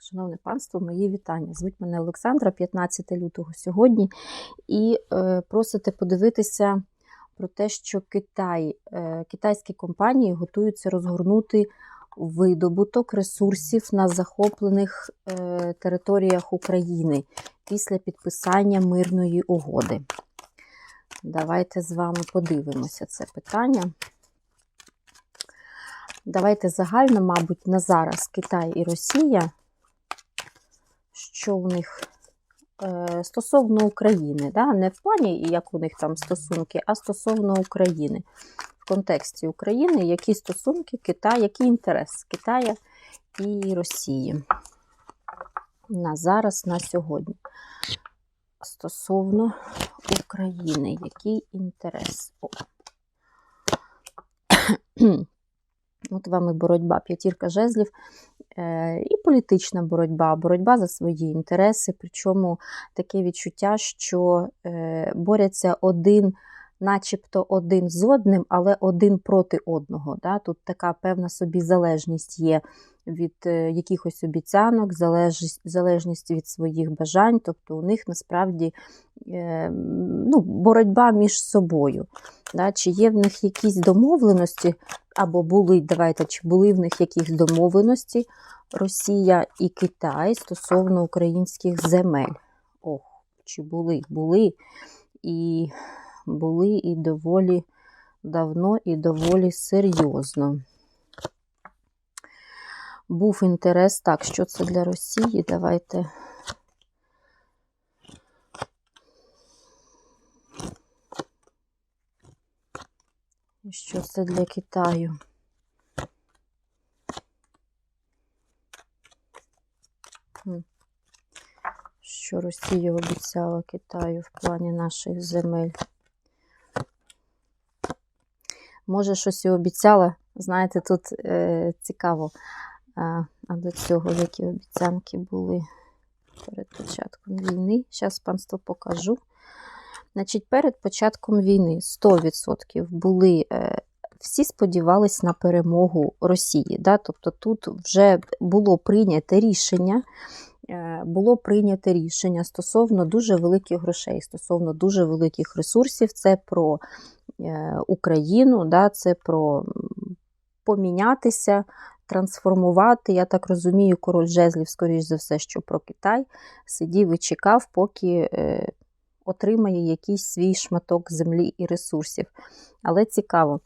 Шановне панство, мої вітання. Звуть мене Олександра, 15 лютого сьогодні, і е, просите подивитися про те, що Китай, е, китайські компанії готуються розгорнути видобуток ресурсів на захоплених е, територіях України після підписання мирної угоди. Давайте з вами подивимося це питання. Давайте загально, мабуть, на зараз Китай і Росія, що у них е, стосовно України, да? не в плані, як у них там стосунки, а стосовно України. В контексті України, які стосунки Китаю, який інтерес Китая і Росії на зараз, на сьогодні. Стосовно України, який інтерес? О. От вам і боротьба, п'ятірка жезлів, і політична боротьба, боротьба за свої інтереси. Причому таке відчуття, що е, борються один, начебто один з одним, але один проти одного. Да? Тут така певна собі залежність є від е, якихось обіцянок, залежність від своїх бажань. Тобто у них насправді ну, боротьба між собою. Да? Чи є в них якісь домовленості? або були, давайте, чи були в них якісь домовленості Росія і Китай стосовно українських земель. Ох, чи були, були і були і доволі давно, і доволі серйозно. Був інтерес, так, що це для Росії? Давайте. Що це для Китаю? Що Росія обіцяла Китаю в плані наших земель? Може, щось і обіцяла. Знаєте, тут е, цікаво, а, а до цього які обіцянки були перед початком війни. Зараз панство покажу. Значить, перед початком війни 100% були. Е, всі сподівались на перемогу Росії. Да? Тобто тут вже було прийнято рішення, е, було прийнято рішення стосовно дуже великих грошей, стосовно дуже великих ресурсів. Це про е, Україну, да? це про помінятися, трансформувати. Я так розумію, король жезлів, скоріш за все, що про Китай сидів і чекав, поки отримає якийсь свій шматок землі і ресурсів. Але цікаво,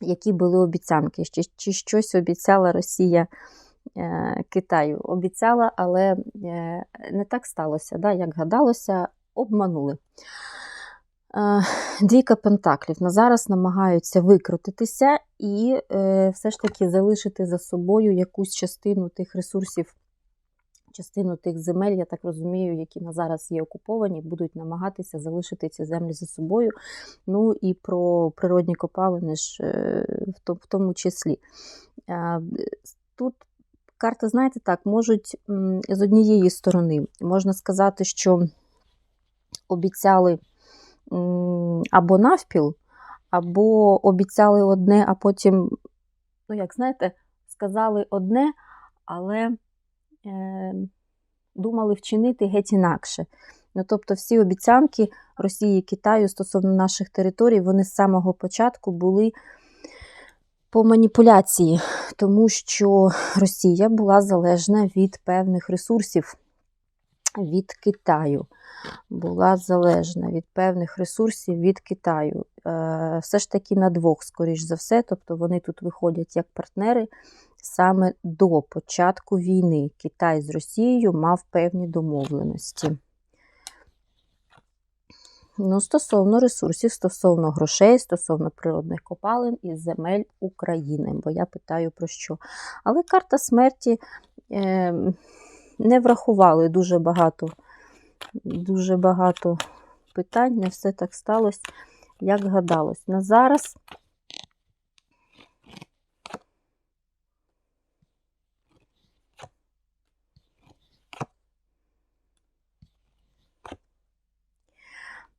які були обіцянки, чи, чи щось обіцяла Росія е, Китаю. Обіцяла, але е, не так сталося, да, як гадалося, обманули. Е, Двійка Пентаклів на зараз намагаються викрутитися і е, все ж таки залишити за собою якусь частину тих ресурсів частину тих земель, я так розумію, які на зараз є окуповані, будуть намагатися залишити ці землі за собою. Ну і про природні копалини ж е, в тому числі. Тут карта, знаєте, так, можуть з однієї сторони, можна сказати, що обіцяли або навпіл, або обіцяли одне, а потім, ну, як знаєте, сказали одне, але Ем, думали вчинити геть інакше. Ну, Тобто, всі обіцянки Росії і Китаю стосовно наших територій, вони з самого початку були по маніпуляції, тому що Росія була залежна від певних ресурсів від Китаю. Була залежна від певних ресурсів від Китаю. Е, все ж таки на двох, скоріш за все, тобто вони тут виходять як партнери саме до початку війни Китай з Росією мав певні домовленості. Ну, Стосовно ресурсів, стосовно грошей, стосовно природних копалин і земель України, бо я питаю про що. Але карта смерті е, не врахували дуже багато, дуже багато питань, не все так сталося, як гадалось. На зараз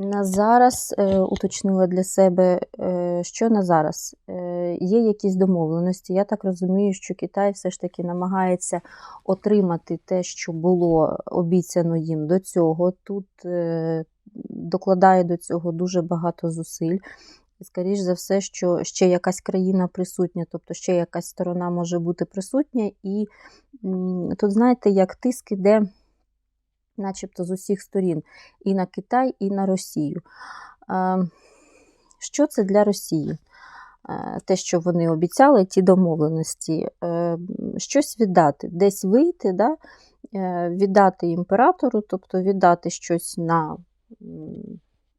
На зараз е, уточнила для себе, е, що на зараз. Е, є якісь домовленості. Я так розумію, що Китай все ж таки намагається отримати те, що було обіцяно їм до цього. Тут е, докладає до цього дуже багато зусиль. І, скоріш за все, що ще якась країна присутня, тобто ще якась сторона може бути присутня. І тут, знаєте, як тиск іде, начебто з усіх сторін, і на Китай, і на Росію. Що це для Росії? Те, що вони обіцяли, ті домовленості, Е, щось віддати, десь вийти, да? е, віддати імператору, тобто віддати щось на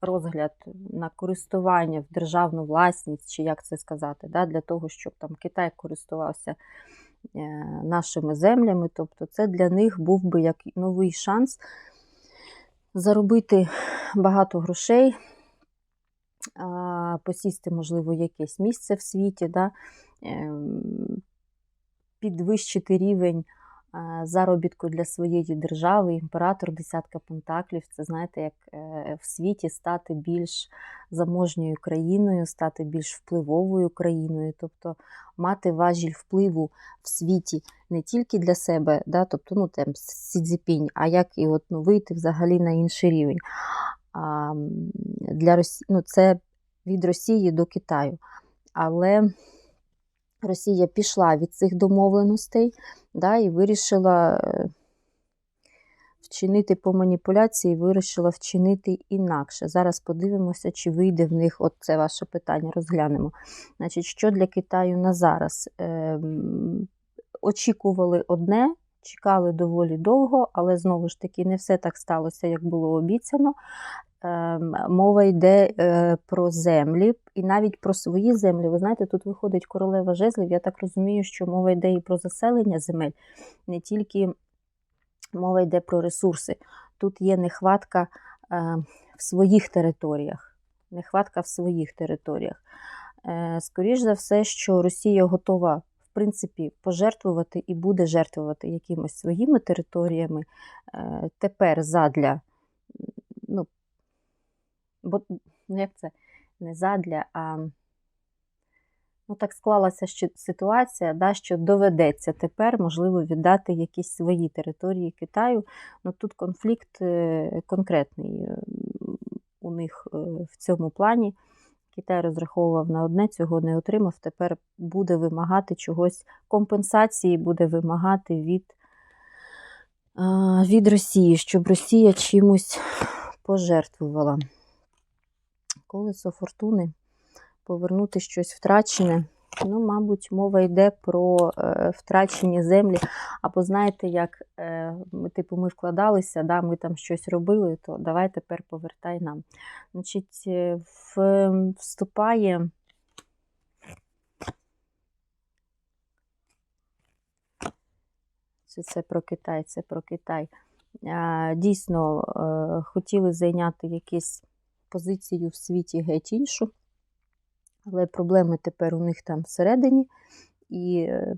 розгляд, на користування в державну власність, чи як це сказати, да? для того, щоб там Китай користувався нашими землями. Тобто це для них був би як новий шанс заробити багато грошей, посісти, можливо, якесь місце в світі, да? ем, підвищити рівень заробітку для своєї держави. Імператор десятка пентаклів це, знаєте, як е, в світі стати більш заможньою країною, стати більш впливовою країною, тобто мати важіль впливу в світі не тільки для себе, да? тобто ну, там, Сі Цзіпінь, а як і от, ну, вийти взагалі на інший рівень. А, для Росії, ну, це від Росії до Китаю. Але Росія пішла від цих домовленостей да, і вирішила е, вчинити по маніпуляції, вирішила вчинити інакше. Зараз подивимося, чи вийде в них от це ваше питання, розглянемо. Значить, що для Китаю на зараз? Ем, очікували одне, чекали доволі довго, але знову ж таки не все так сталося, як було обіцяно. Ем, Мова йде е, про землі і навіть про свої землі. Ви знаєте, тут виходить королева жезлів. Я так розумію, що мова йде і про заселення земель, не тільки мова йде про ресурси. Тут є нехватка е, в своїх територіях. Нехватка в своїх територіях. Е, Скоріш за все, що Росія готова, в принципі, пожертвувати і буде жертвувати якимось своїми територіями тепер задля. ну, Бо ну як це не задля, а ну так склалася що ситуація, да, що доведеться тепер, можливо, віддати якісь свої території Китаю. Ну тут конфлікт е, конкретний е, у них е, в цьому плані. Китай розраховував на одне, цього не отримав. Тепер буде вимагати чогось компенсації, буде вимагати від, від Росії, щоб Росія чимось пожертвувала колесо фортуни, повернути щось втрачене. Ну, мабуть, мова йде про е, втрачені землі. Або знаєте, як е, ми, типу, ми вкладалися, да, ми там щось робили, то давай тепер повертай нам. Значить, е, в, вступає. Це, це про Китай, це про Китай. Дійсно, е, хотіли зайняти якісь позицію в світі геть іншу, але проблеми тепер у них там всередині. І е,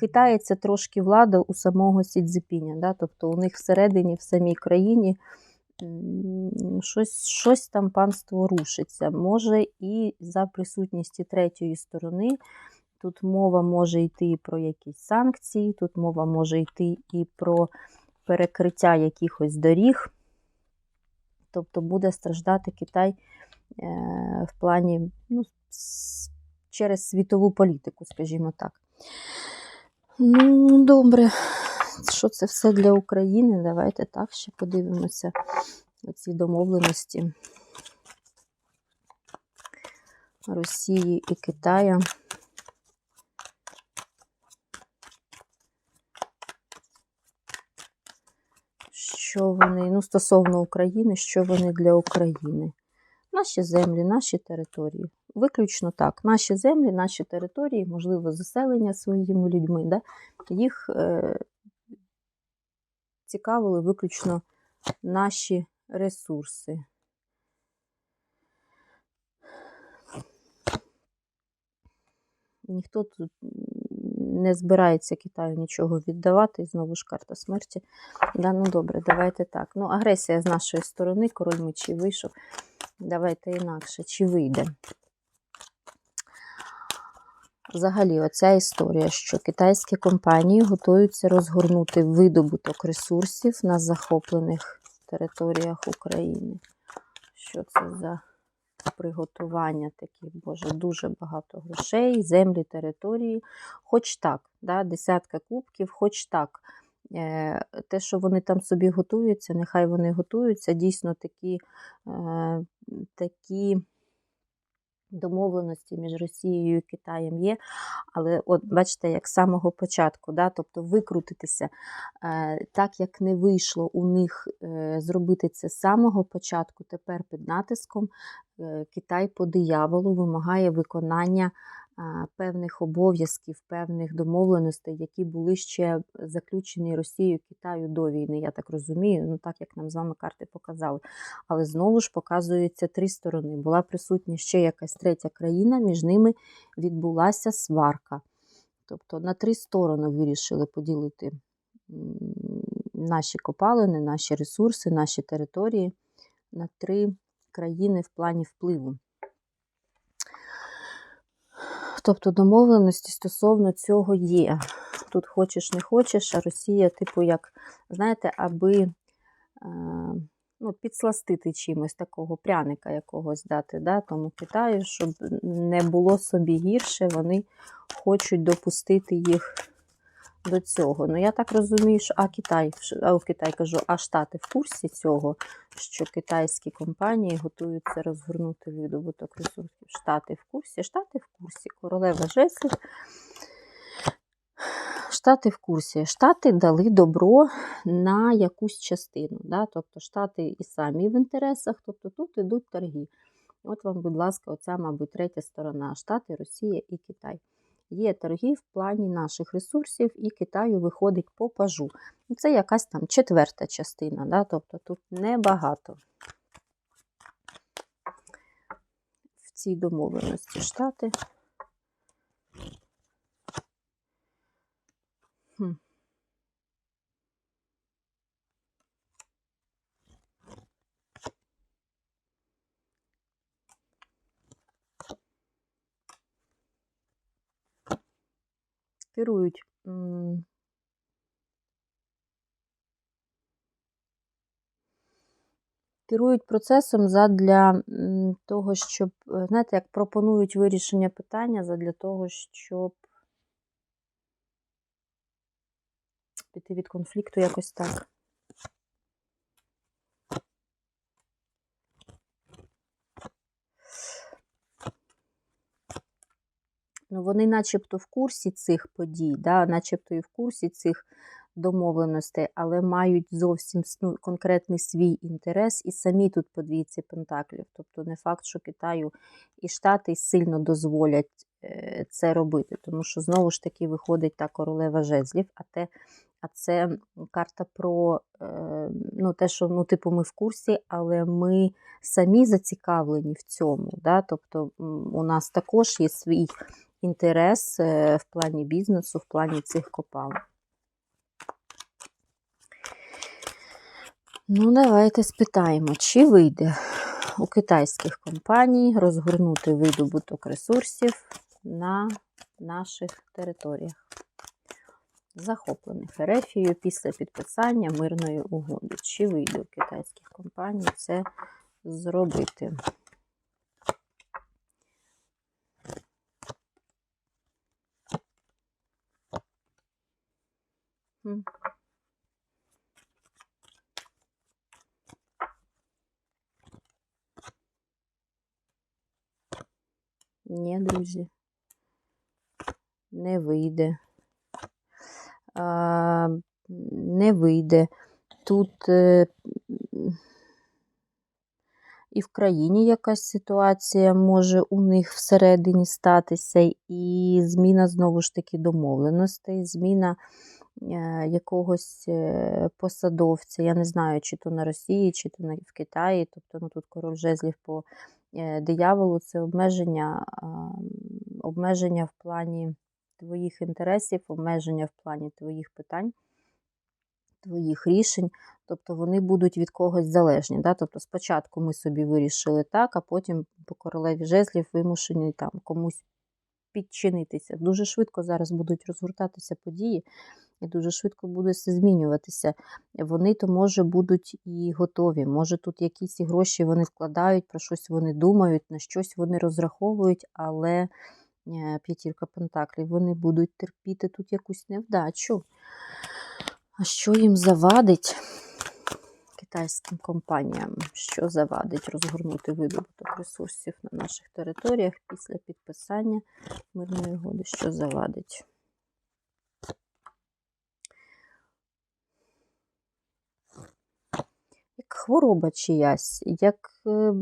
хитається трошки влада у самого Сідзіпіня. Да? Тобто у них всередині, в самій країні щось, щось там панство рушиться. Може і за присутністю третьої сторони. Тут мова може йти і про якісь санкції, тут мова може йти і про перекриття якихось доріг. Тобто буде страждати Китай е, в плані ну, через світову політику, скажімо так. Ну, добре, що це все для України? Давайте так ще подивимося оці домовленості Росії і Китаю. Що вони, ну, стосовно України, що вони для України? Наші землі, наші території. Виключно так. Наші землі, наші території, можливо, заселення своїми людьми. Да? Їх е, цікавили виключно наші ресурси. Ніхто тут не збирається Китаю нічого віддавати. І знову ж карта смерті. Да, ну добре, давайте так. Ну, агресія з нашої сторони, король мечі вийшов. Давайте інакше, чи вийде. Взагалі, оця історія, що китайські компанії готуються розгорнути видобуток ресурсів на захоплених територіях України. Що це за приготування такі, Боже, дуже багато грошей, землі, території. Хоч так, да, десятка кубків, хоч так. Е, те, що вони там собі готуються, нехай вони готуються, дійсно такі, е, такі домовленості між Росією і Китаєм є. Але от бачите, як з самого початку, да, тобто викрутитися, е, так як не вийшло у них зробити це з самого початку, тепер під натиском Китай по дияволу вимагає виконання певних обов'язків, певних домовленостей, які були ще заключені Росією Китаю до війни, я так розумію, ну так як нам з вами карти показали. Але знову ж показується три сторони. Була присутня ще якась третя країна, між ними відбулася сварка. Тобто на три сторони вирішили поділити наші копалини, наші ресурси, наші території на три країни в плані впливу. Тобто домовленості стосовно цього є. Тут хочеш не хочеш, а Росія, типу, як, знаєте, аби е, ну, підсластити чимось такого пряника якогось дати, да, тому Китаю, щоб не було собі гірше, вони хочуть допустити їх до цього. Ну, я так розумію, що а Китай, а в Китай кажу, а Штати в курсі цього, що китайські компанії готуються розгорнути видобуток ресурсів. Штати в курсі, Штати в курсі, королева Жеслів. Штати в курсі. Штати дали добро на якусь частину. Да? Тобто Штати і самі в інтересах, тобто тут йдуть торги. От вам, будь ласка, оця, мабуть, третя сторона Штати, Росія і Китай є торги в плані наших ресурсів, і Китаю виходить по пажу. Це якась там четверта частина, да? тобто тут небагато в цій домовленості штати. Керують керують процесом задля того, щоб, е, знаєте, як пропонують вирішення питання задля того, щоб піти від конфлікту якось так. Ну, вони начебто в курсі цих подій, да, начебто і в курсі цих домовленостей, але мають зовсім ну, конкретний свій інтерес і самі тут по двійці пентаклів. Тобто не факт, що Китаю і Штати сильно дозволять е, це робити, тому що знову ж таки виходить та королева жезлів, а те. А це карта про е, ну, те, що ну, типу, ми в курсі, але ми самі зацікавлені в цьому. Да? Тобто у нас також є свій інтерес е, в плані бізнесу, в плані цих копал. Ну, давайте спитаємо, чи вийде у китайських компаній розгорнути видобуток ресурсів на наших територіях, захоплених Ерефією після підписання мирної угоди. Чи вийде у китайських компаній це зробити? Ні, друзі, не вийде. А, Не вийде. Тут е, і в країні якась ситуація може у них всередині статися, і зміна знову ж таки домовленостей, зміна якогось е, посадовця, я не знаю, чи то на Росії, чи то в Китаї. Тобто ну, тут король жезлів по е, дияволу це обмеження, обмеження в плані твоїх інтересів, обмеження в плані твоїх питань. Твоїх рішень, тобто вони будуть від когось залежні. Да? Тобто спочатку ми собі вирішили так, а потім по королеві жезлів вимушені там комусь підчинитися. Дуже швидко зараз будуть розгортатися події, і дуже швидко буде все змінюватися. Вони то, може, будуть і готові. Може, тут якісь гроші вони вкладають, про щось вони думають, на щось вони розраховують, але е, п'ятірка пентаклів вони будуть терпіти тут якусь невдачу. А що їм завадить? Китайським компаніям, що завадить розгорнути видобуток ресурсів на наших територіях після підписання мирної угоди, що завадить. Як хвороба чиясь, як е,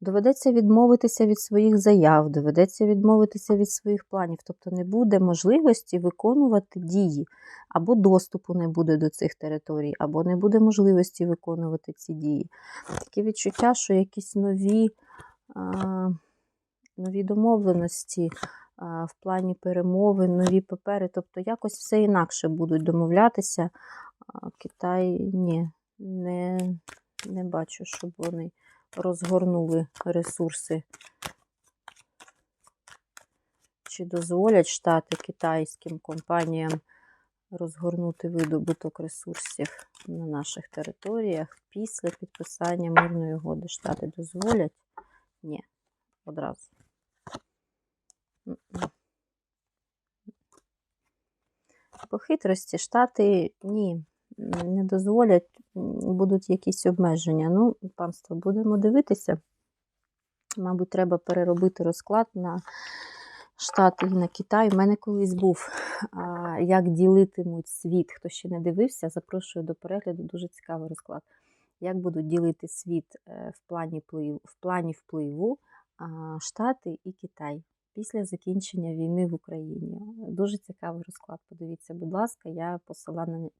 доведеться відмовитися від своїх заяв, доведеться відмовитися від своїх планів. Тобто не буде можливості виконувати дії, або доступу не буде до цих територій, або не буде можливості виконувати ці дії. Таке відчуття, що якісь нові, нові домовленості в плані перемовин, нові папери, тобто якось все інакше будуть домовлятися. Китай ні, не, не бачу, щоб вони розгорнули ресурси. Чи дозволять штати китайським компаніям розгорнути видобуток ресурсів на наших територіях після підписання мирної угоди? Штати дозволять? Ні, одразу. По хитрості штати ні, не дозволять, будуть якісь обмеження. Ну, панство, будемо дивитися. Мабуть, треба переробити розклад на Штати і на Китай. У мене колись був, як ділитимуть світ. Хто ще не дивився, запрошую до перегляду. Дуже цікавий розклад. Як будуть ділити світ е, в плані впливу, в плані впливу Штати і Китай після закінчення війни в Україні. Дуже цікавий розклад. Подивіться, будь ласка, я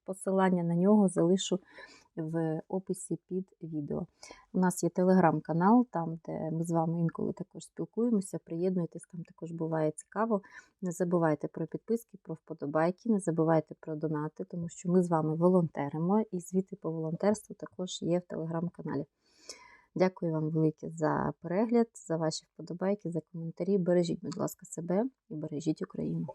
посилання, на нього залишу в описі під відео. У нас є телеграм-канал, там, де ми з вами інколи також спілкуємося. Приєднуйтесь, там також буває цікаво. Не забувайте про підписки, про вподобайки, не забувайте про донати, тому що ми з вами волонтеримо, і звіти по волонтерству також є в телеграм-каналі. Дякую вам велике за перегляд, за ваші вподобайки, за коментарі. Бережіть, будь ласка, себе і бережіть Україну.